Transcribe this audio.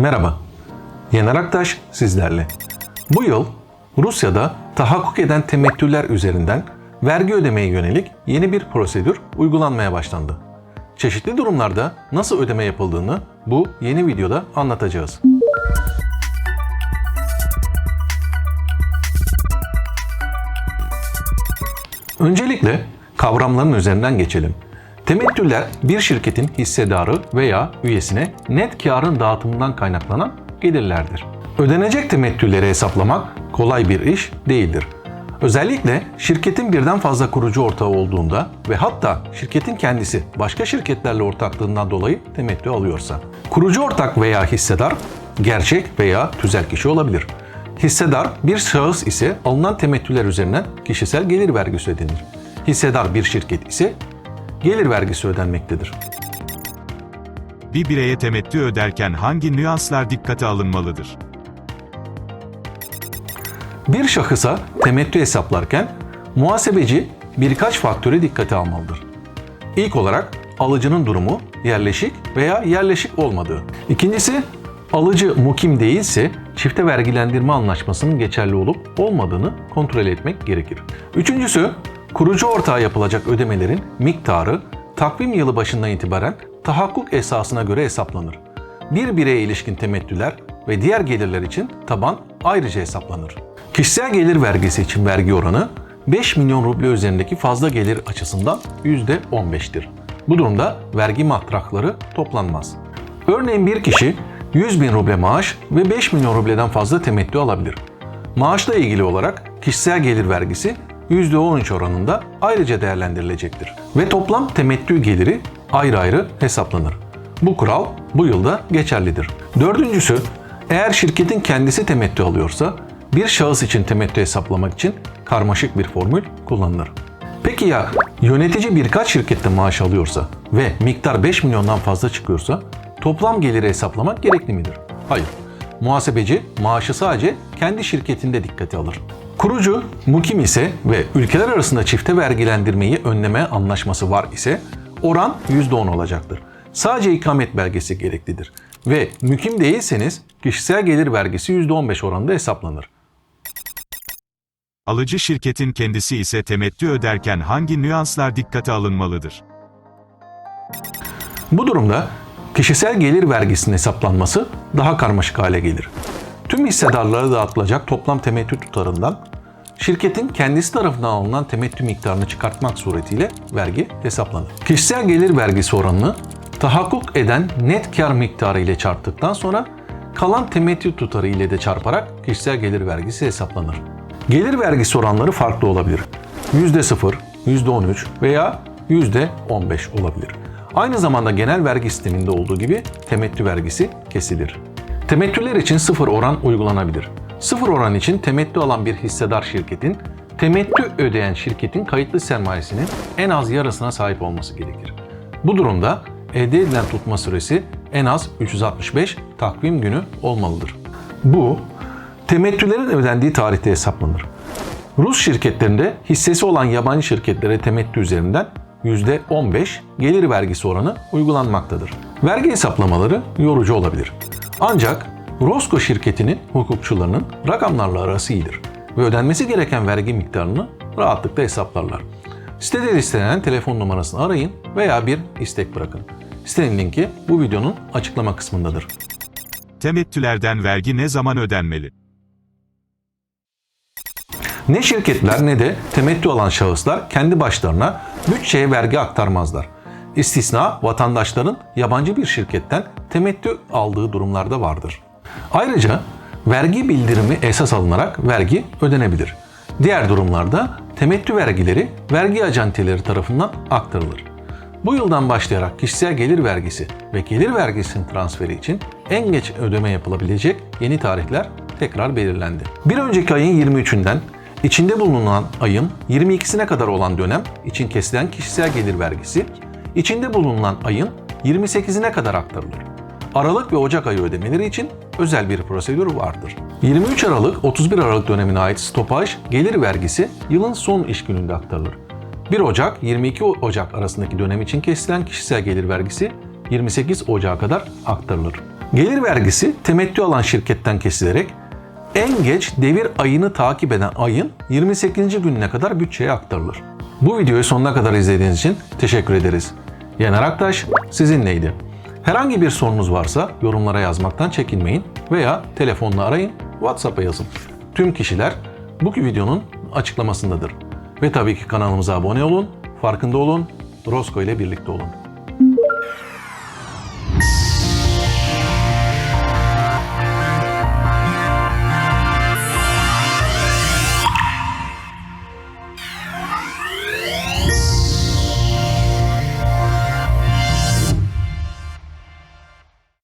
Merhaba, Yener Aktaş sizlerle. Bu yıl Rusya'da tahakkuk eden temettüller üzerinden vergi ödemeye yönelik yeni bir prosedür uygulanmaya başlandı. Çeşitli durumlarda nasıl ödeme yapıldığını bu yeni videoda anlatacağız. Öncelikle kavramların üzerinden geçelim. Temettüller bir şirketin hissedarı veya üyesine net karın dağıtımından kaynaklanan gelirlerdir. Ödenecek temettülleri hesaplamak kolay bir iş değildir. Özellikle şirketin birden fazla kurucu ortağı olduğunda ve hatta şirketin kendisi başka şirketlerle ortaklığından dolayı temettü alıyorsa. Kurucu ortak veya hissedar gerçek veya tüzel kişi olabilir. Hissedar bir şahıs ise alınan temettüler üzerinden kişisel gelir vergisi ödenir. Hissedar bir şirket ise gelir vergisi ödenmektedir. Bir bireye temettü öderken hangi nüanslar dikkate alınmalıdır? Bir şahısa temettü hesaplarken muhasebeci birkaç faktöre dikkate almalıdır. İlk olarak alıcının durumu yerleşik veya yerleşik olmadığı. İkincisi alıcı mukim değilse çifte vergilendirme anlaşmasının geçerli olup olmadığını kontrol etmek gerekir. Üçüncüsü kurucu ortağa yapılacak ödemelerin miktarı takvim yılı başından itibaren tahakkuk esasına göre hesaplanır. Bir bireye ilişkin temettüler ve diğer gelirler için taban ayrıca hesaplanır. Kişisel gelir vergisi için vergi oranı 5 milyon ruble üzerindeki fazla gelir açısından %15'tir. Bu durumda vergi matrahları toplanmaz. Örneğin bir kişi 100 bin ruble maaş ve 5 milyon rubleden fazla temettü alabilir. Maaşla ilgili olarak kişisel gelir vergisi %13 oranında ayrıca değerlendirilecektir. Ve toplam temettü geliri ayrı ayrı hesaplanır. Bu kural bu yılda geçerlidir. Dördüncüsü, eğer şirketin kendisi temettü alıyorsa bir şahıs için temettü hesaplamak için karmaşık bir formül kullanılır. Peki ya yönetici birkaç şirkette maaş alıyorsa ve miktar 5 milyondan fazla çıkıyorsa toplam geliri hesaplamak gerekli midir? Hayır. Muhasebeci maaşı sadece kendi şirketinde dikkate alır. Kurucu mukim ise ve ülkeler arasında çifte vergilendirmeyi önleme anlaşması var ise oran %10 olacaktır. Sadece ikamet belgesi gereklidir. Ve mükim değilseniz kişisel gelir vergisi %15 oranında hesaplanır. Alıcı şirketin kendisi ise temettü öderken hangi nüanslar dikkate alınmalıdır? Bu durumda kişisel gelir vergisinin hesaplanması daha karmaşık hale gelir. Tüm hissedarlara dağıtılacak toplam temettü tutarından şirketin kendisi tarafından alınan temettü miktarını çıkartmak suretiyle vergi hesaplanır. Kişisel gelir vergisi oranını tahakkuk eden net kar miktarı ile çarptıktan sonra kalan temettü tutarı ile de çarparak kişisel gelir vergisi hesaplanır. Gelir vergisi oranları farklı olabilir. %0, %13 veya %15 olabilir. Aynı zamanda genel vergi sisteminde olduğu gibi temettü vergisi kesilir. Temettüler için sıfır oran uygulanabilir. Sıfır oran için temettü alan bir hissedar şirketin, temettü ödeyen şirketin kayıtlı sermayesinin en az yarısına sahip olması gerekir. Bu durumda elde edilen tutma süresi en az 365 takvim günü olmalıdır. Bu, temettülerin ödendiği tarihte hesaplanır. Rus şirketlerinde hissesi olan yabancı şirketlere temettü üzerinden %15 gelir vergisi oranı uygulanmaktadır. Vergi hesaplamaları yorucu olabilir. Ancak Rosco şirketinin hukukçularının rakamlarla arası iyidir ve ödenmesi gereken vergi miktarını rahatlıkla hesaplarlar. Sitede listelenen telefon numarasını arayın veya bir istek bırakın. Sitenin linki bu videonun açıklama kısmındadır. Temettülerden vergi ne zaman ödenmeli? Ne şirketler ne de temettü alan şahıslar kendi başlarına bütçeye vergi aktarmazlar. İstisna vatandaşların yabancı bir şirketten temettü aldığı durumlarda vardır. Ayrıca vergi bildirimi esas alınarak vergi ödenebilir. Diğer durumlarda temettü vergileri vergi acenteleri tarafından aktarılır. Bu yıldan başlayarak kişisel gelir vergisi ve gelir vergisinin transferi için en geç ödeme yapılabilecek yeni tarihler tekrar belirlendi. Bir önceki ayın 23'ünden içinde bulunan ayın 22'sine kadar olan dönem için kesilen kişisel gelir vergisi, içinde bulunan ayın 28'ine kadar aktarılır. Aralık ve Ocak ayı ödemeleri için özel bir prosedür vardır. 23 Aralık 31 Aralık dönemine ait stopaj gelir vergisi yılın son iş gününde aktarılır. 1 Ocak 22 Ocak arasındaki dönem için kesilen kişisel gelir vergisi 28 Ocak'a kadar aktarılır. Gelir vergisi temettü alan şirketten kesilerek en geç devir ayını takip eden ayın 28. gününe kadar bütçeye aktarılır. Bu videoyu sonuna kadar izlediğiniz için teşekkür ederiz. Yener Aktaş sizinleydi. Herhangi bir sorunuz varsa yorumlara yazmaktan çekinmeyin veya telefonla arayın, WhatsApp'a yazın. Tüm kişiler bu videonun açıklamasındadır. Ve tabii ki kanalımıza abone olun, farkında olun, Rosco ile birlikte olun.